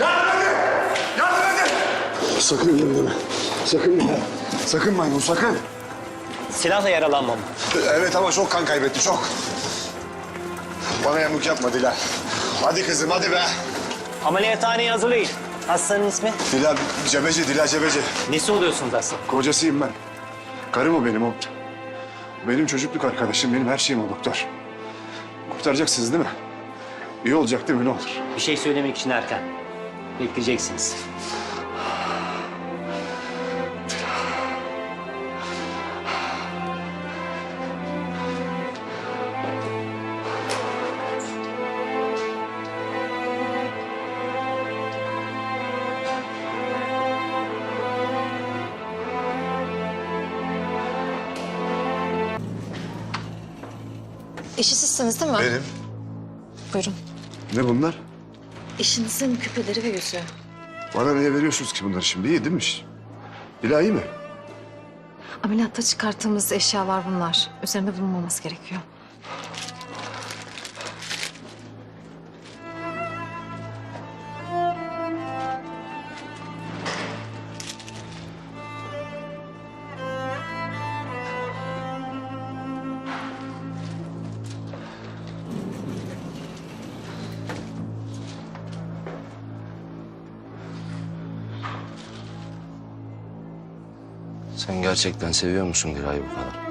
Yardım edin! Yardım edin! Sakın deme. Sakın deme. Sakın maymun sakın. Silahla yaralanmam. Evet ama çok kan kaybetti çok. Bana yamuk yapma Dila. Hadi kızım hadi be. Ameliyathaneye hazırlayın. Hastanın ismi? Dila cebeci Dila cebeci. Nesi oluyorsunuz hasta? Kocasıyım ben. Karım o benim o. Benim çocukluk arkadaşım, benim her şeyim o doktor. Kurtaracaksınız değil mi? İyi olacak değil mi ne olur? Bir şey söylemek için erken. Bekleyeceksiniz. Eşi sizsiniz değil mi? Benim. Buyurun. Ne bunlar? Eşinizin küpeleri ve yüzüğü. Bana niye veriyorsunuz ki bunları şimdi? İyi değil mi? Dila iyi mi? Ameliyatta çıkarttığımız eşyalar bunlar. Üzerinde bulunmaması gerekiyor. Sen gerçekten seviyor musun Giray'ı bu kadar?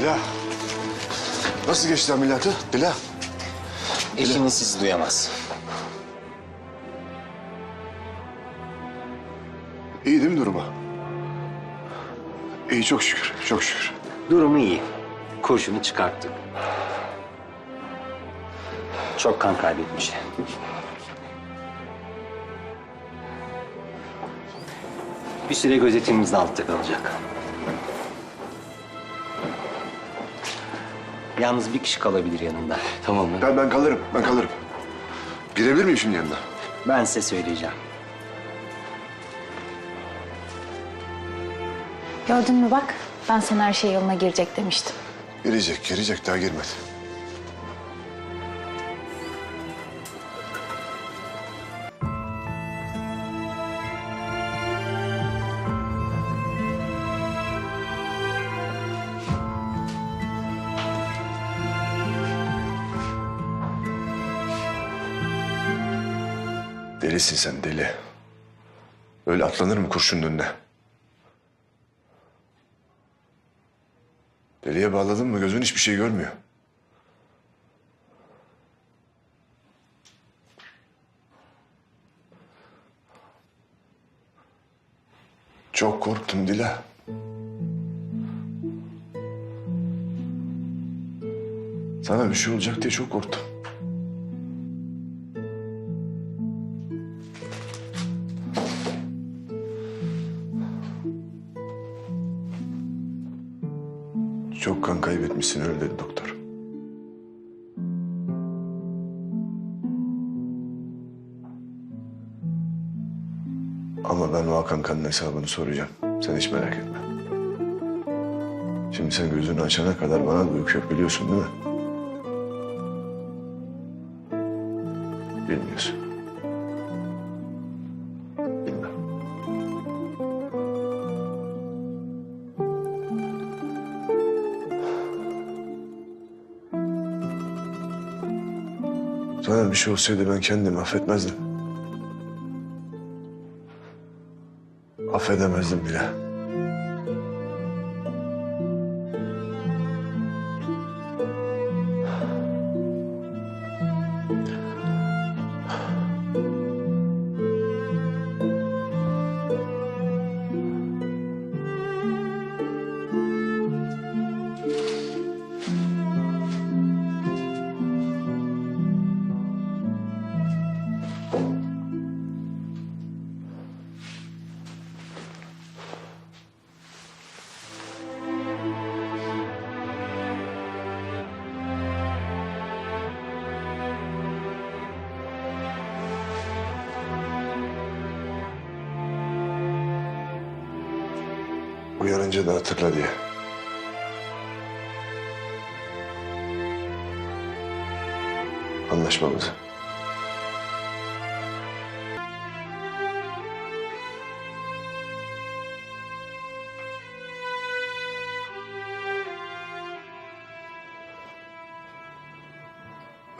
Dila. Nasıl geçti ameliyatı? Dila. Eşiniz sizi duyamaz. İyi değil mi durumu? İyi çok şükür, çok şükür. Durumu iyi. Kurşunu çıkarttık. Çok kan kaybetmiş. Bir süre gözetimimizde altta kalacak. Yalnız bir kişi kalabilir yanında. Tamam mı? Ben, ben kalırım, ben kalırım. Girebilir miyim şimdi yanına? Ben size söyleyeceğim. Gördün mü bak? Ben sana her şey yoluna girecek demiştim. Girecek, girecek. Daha girmedi. Delisin sen deli. Öyle atlanır mı kurşunun önüne? Deliye bağladın mı gözün hiçbir şey görmüyor. Çok korktum Dila. Sana bir şey olacak diye çok korktum. hesabını soracağım. Sen hiç merak etme. Şimdi sen gözünü açana kadar bana da yok biliyorsun değil mi? Bilmiyorsun. Bilmem. Sana bir şey olsaydı ben kendimi affetmezdim. Affedemezdim bile. Da hatırla diye. Anlaşmamızı.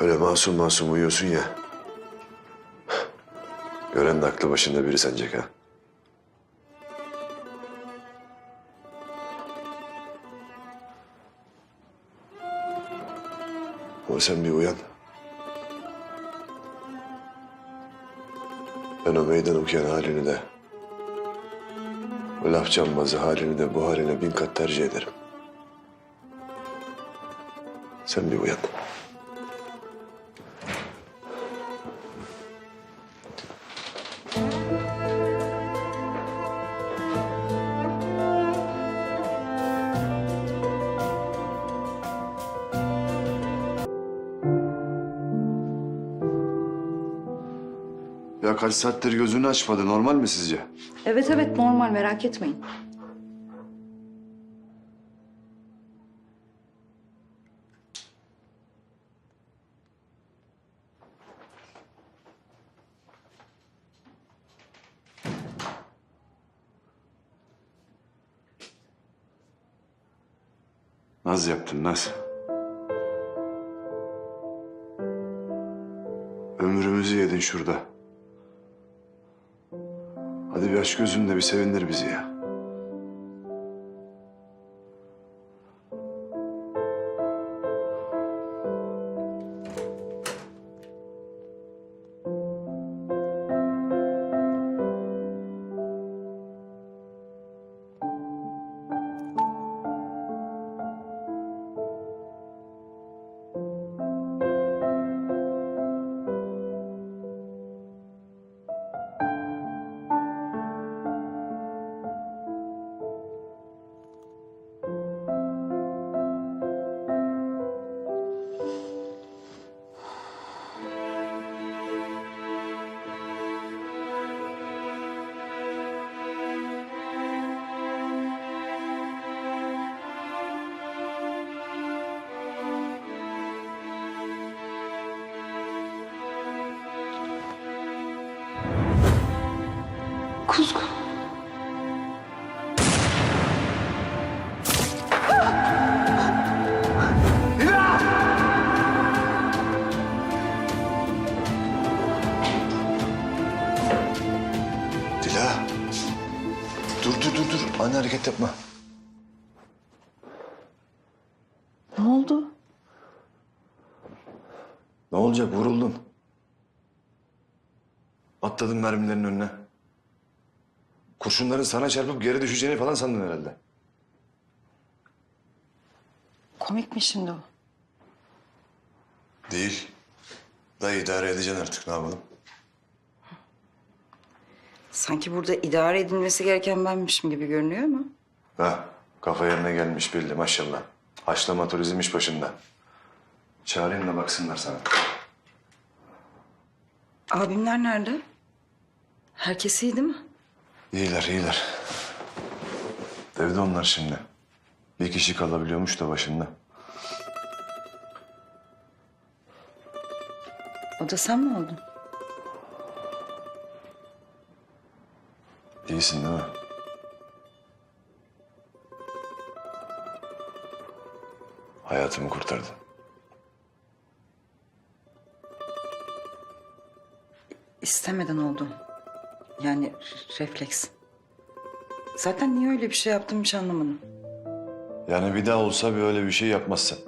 Öyle masum masum uyuyorsun ya. Gören de aklı başında biri sancak ha. Ama sen bir uyan. Ben o meydan okuyan halini de... ...o laf cambazı halini de bu haline bin kat tercih ederim. Sen bir uyan. Ya kaç saattir gözünü açmadı. Normal mi sizce? Evet evet normal merak etmeyin. Naz yaptın Naz. Ömrümüzü yedin şurada. Aç gözünle bir sevindir bizi ya. Olacak vuruldun. Atladın mermilerin önüne. Kurşunların sana çarpıp geri düşeceğini falan sandın herhalde. Komik mi şimdi o? Değil. Da idare edeceksin artık ne yapalım. Sanki burada idare edilmesi gereken benmişim gibi görünüyor ama. Ha, kafa yerine gelmiş belli maşallah. Haşlama turizm iş başında. Çağırayım da baksınlar sana. Abimler nerede? Herkes iyi değil mi? İyiler, iyiler. Evde onlar şimdi. Bir kişi kalabiliyormuş da başında. O da sen mi oldun? İyisin değil mi? Hayatımı kurtardın. İstemeden oldu. Yani refleks. Zaten niye öyle bir şey yaptım hiç anlamadım. Yani bir daha olsa bir öyle bir şey yapmazsın.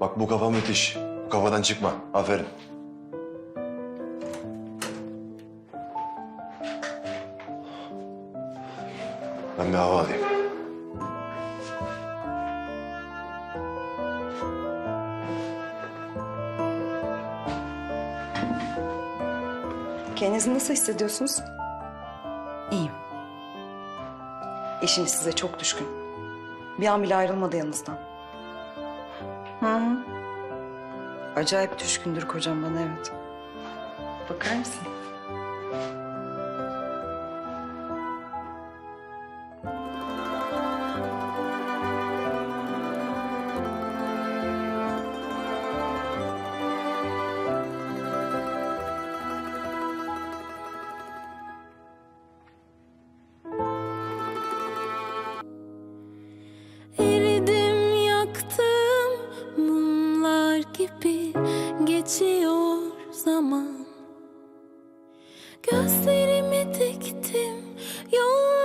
Bak bu kafa müthiş. Bu kafadan çıkma. Aferin. Hissediyorsunuz? İyiyim. Eşiniz size çok düşkün. Bir an bile ayrılmadı yanınızdan. Hı hı. Acayip düşkündür kocam bana evet. Bakar mısın? Gözlerimi diktim yollarına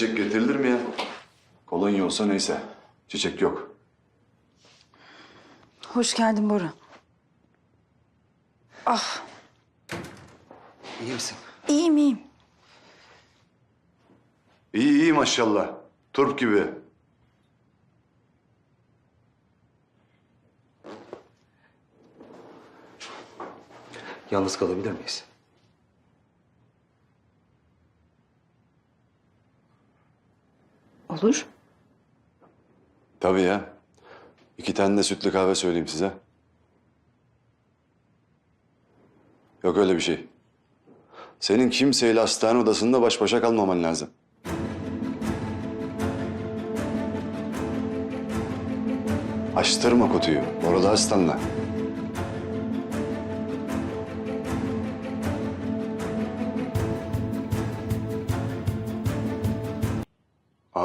çiçek getirilir mi ya? Kolonya olsa neyse. Çiçek yok. Hoş geldin Bora. Ah İyi misin? iyiyim iyiyim. İyi iyi maşallah. Turp gibi. Yalnız kalabilir miyiz? Olur. Tabii ya. İki tane de sütlü kahve söyleyeyim size. Yok öyle bir şey. Senin kimseyle hastane odasında baş başa kalmaman lazım. Açtırma kutuyu. Orada aslanla.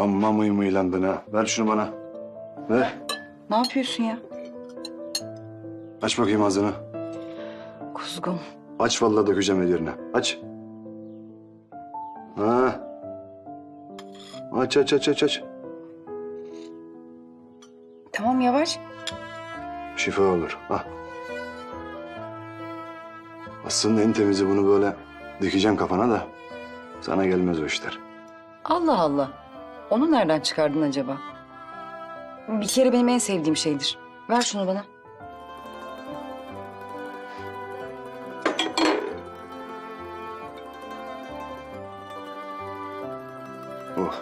Amma mıymıylandın ha. Ver şunu bana. Ver. Ne yapıyorsun ya? Aç bakayım ağzını. Kuzgun. Aç vallahi dökeceğim ellerine. Aç. Ha. Aç aç aç aç aç. Tamam yavaş. Şifa olur. Ha. Aslında en temizi bunu böyle dikeceğim kafana da sana gelmez o işler. Allah Allah. Onu nereden çıkardın acaba? Bir kere benim en sevdiğim şeydir. Ver şunu bana. Oh.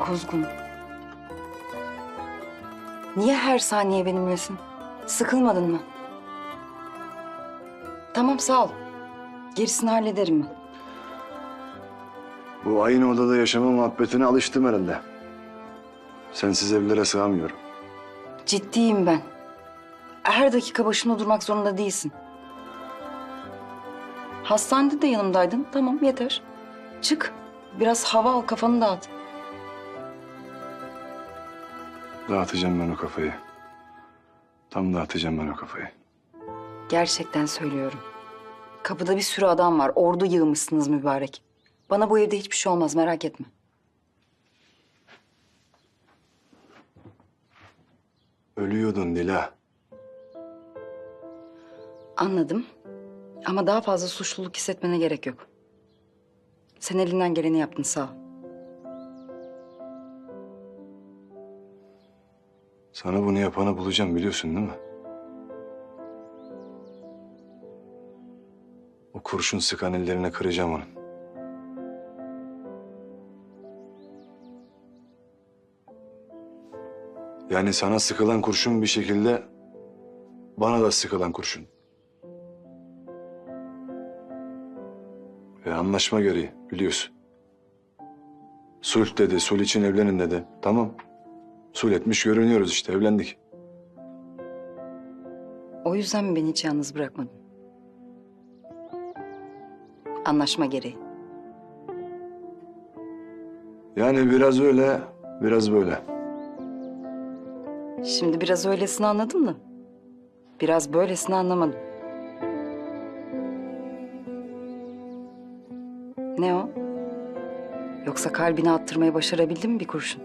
Kuzgun. Niye her saniye benimlesin? Sıkılmadın mı? Tamam sağ ol. Gerisini hallederim ben. Bu aynı odada yaşama muhabbetine alıştım herhalde. Sensiz evlere sığamıyorum. Ciddiyim ben. Her dakika başımda durmak zorunda değilsin. Hastanede de yanımdaydın. Tamam yeter. Çık. Biraz hava al kafanı dağıt. Dağıtacağım ben o kafayı. Tam dağıtacağım ben o kafayı. Gerçekten söylüyorum. Kapıda bir sürü adam var. Ordu yığmışsınız mübarek. Bana bu evde hiçbir şey olmaz merak etme. Ölüyordun Dila. Anladım. Ama daha fazla suçluluk hissetmene gerek yok. Sen elinden geleni yaptın sağ ol. Sana bunu yapanı bulacağım biliyorsun değil mi? O kurşun sıkan ellerine kıracağım onun. Yani sana sıkılan kurşun bir şekilde bana da sıkılan kurşun. Ve anlaşma gereği biliyorsun. Sulh dedi, sulh için evlenin dedi. Tamam. Sulh etmiş görünüyoruz işte, evlendik. O yüzden mi beni hiç yalnız bırakmadın? Anlaşma gereği. Yani biraz öyle, biraz böyle. Şimdi biraz öylesini anladım da. Biraz böylesini anlamadım. Ne o? Yoksa kalbine attırmayı başarabildin mi bir kurşun?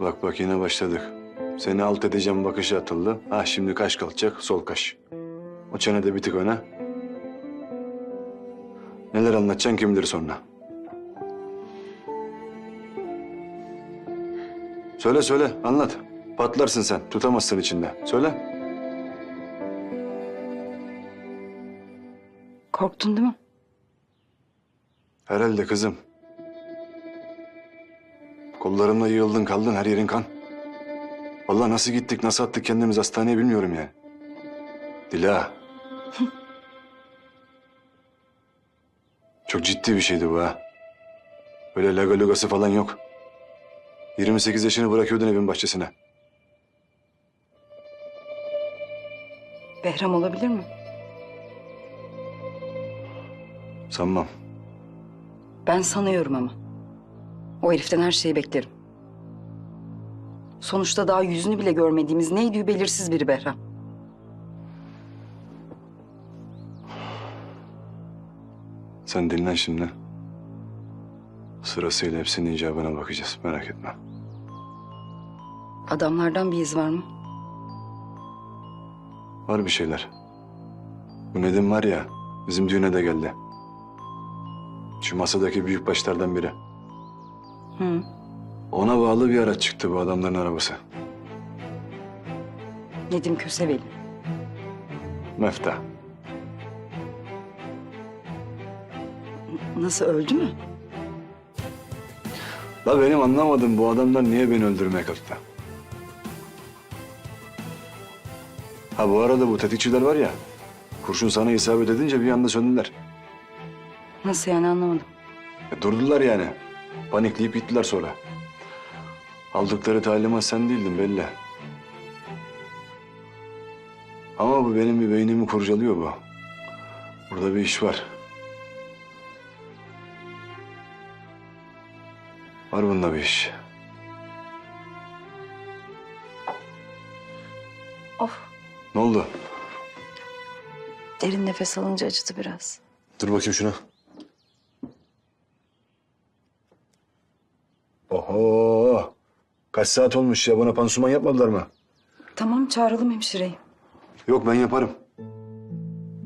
Bak bak yine başladık. Seni alt edeceğim bakışı atıldı. Ha şimdi kaş kalkacak, sol kaş. O çenede bir tık öne. Neler anlatacaksın kim bilir sonra. Söyle söyle, anlat. Patlarsın sen, tutamazsın içinde. Söyle. Korktun değil mi? Herhalde kızım. Kollarımla yığıldın kaldın, her yerin kan. Vallahi nasıl gittik, nasıl attık kendimiz hastaneye bilmiyorum yani. Dila. Çok ciddi bir şeydi bu ha. Böyle laga lugası falan yok. 28 yaşını bırakıyordun evin bahçesine. Behram olabilir mi? Sanmam. Ben sanıyorum ama. O heriften her şeyi beklerim. Sonuçta daha yüzünü bile görmediğimiz neydi belirsiz biri Behram. Sen dinlen şimdi. Sırasıyla hepsinin icabına bakacağız. Merak etme. Adamlardan bir iz var mı? Var bir şeyler. Bu Nedim var ya, bizim düğüne de geldi. Şu masadaki büyük başlardan biri. Hı. Ona bağlı bir araç çıktı bu adamların arabası. Nedim Köseveli. Mefta. Nasıl öldü mü? La benim anlamadım bu adamlar niye beni öldürmeye kalktı? Ha bu arada bu tetikçiler var ya, kurşun sana isabet edince bir anda söndüler. Nasıl yani anlamadım. E, durdular yani. Panikleyip gittiler sonra. Aldıkları talimat sen değildin belli. Ama bu benim bir beynimi kurcalıyor bu. Burada bir iş var. Var bunda bir iş. Of. Ne oldu? Derin nefes alınca acıdı biraz. Dur bakayım şuna. Oho. Kaç saat olmuş ya? Bana pansuman yapmadılar mı? Tamam çağıralım hemşireyi. Yok ben yaparım.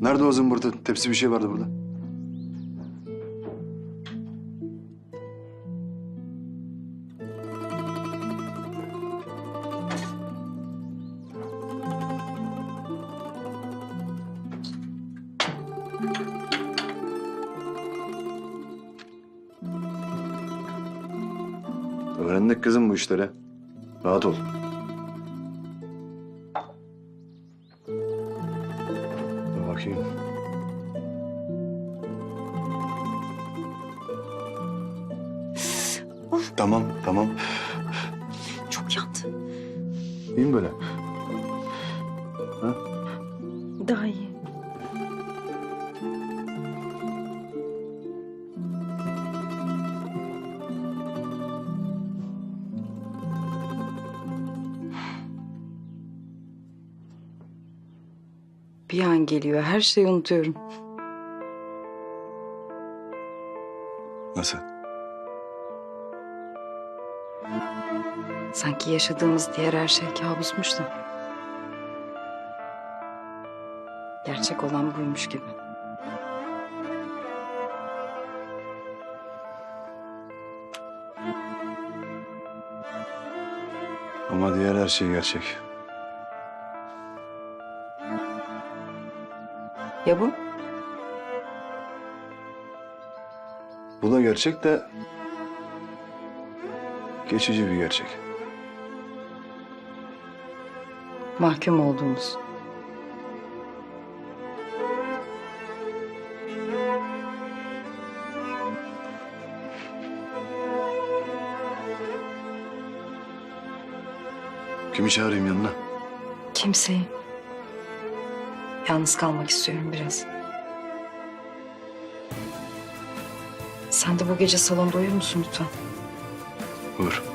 Nerede o zımbırtı? Tepsi bir şey vardı burada. Öğrendik kızım bu işleri. Rahat ol. Geliyor. Her şeyi unutuyorum. Nasıl? Sanki yaşadığımız diğer her şey kabusmuş da. Gerçek olan buymuş gibi. Ama diğer her şey gerçek. Ya bu? Bu da gerçek de... Geçici bir gerçek. Mahkum olduğumuz. Kimi çağırayım yanına? Kimseyi. Yalnız kalmak istiyorum biraz. Sen de bu gece salonda uyur musun lütfen? Buyur.